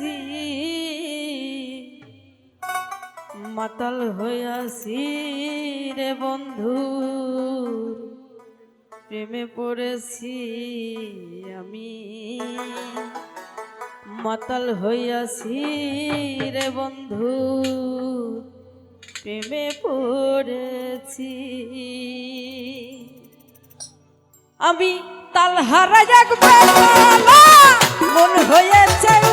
আছি। মাতাল হয়ে আছি রে বন্ধু। প্রেমে পড়েছি আমি। মাতাল হইয়াছি রে বন্ধু। প্রেমে পড়েছি। আমি তাল হারা যাক মন হয়েছে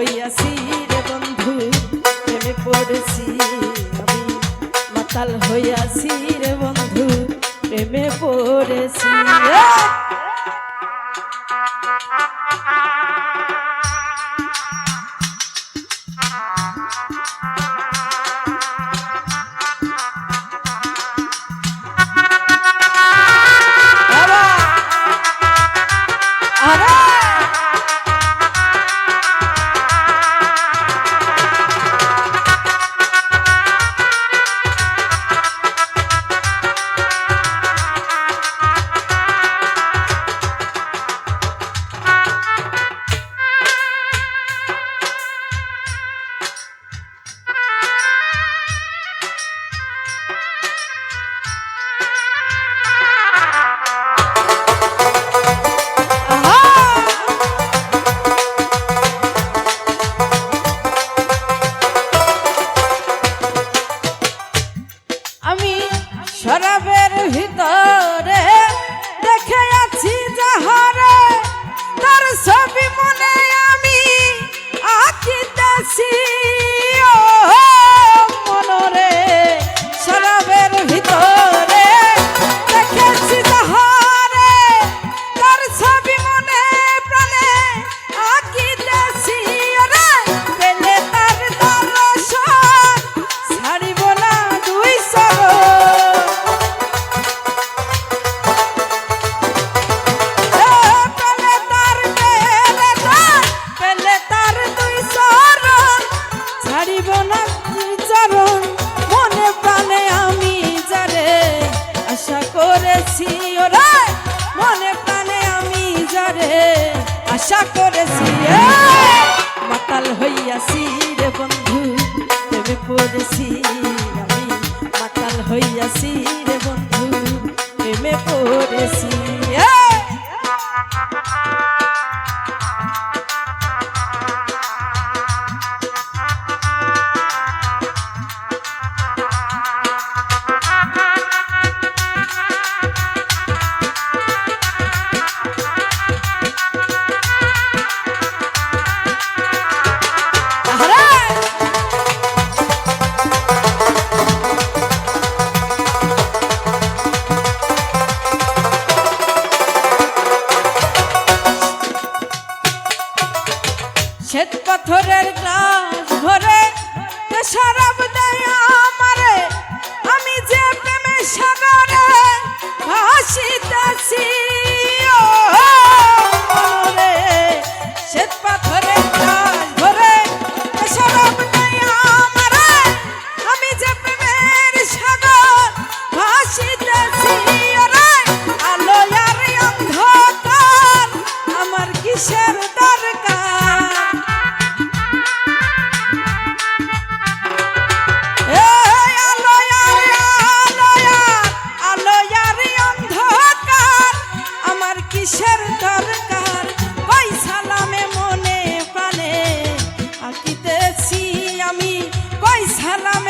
হইয়াছি রে বন্ধু প্রেমে পড়েছি আমি। মাতাল হইয়াছি আসি পাথরের গ্লাস ঘরে সারা সালাম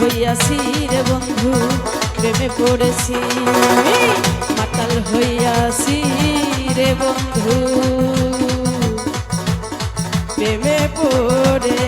হইয়াছি রে বন্ধু প্রেমে পড়েছি। মাতাল হইয়াছি রে বন্ধু প্রেমে পড়ে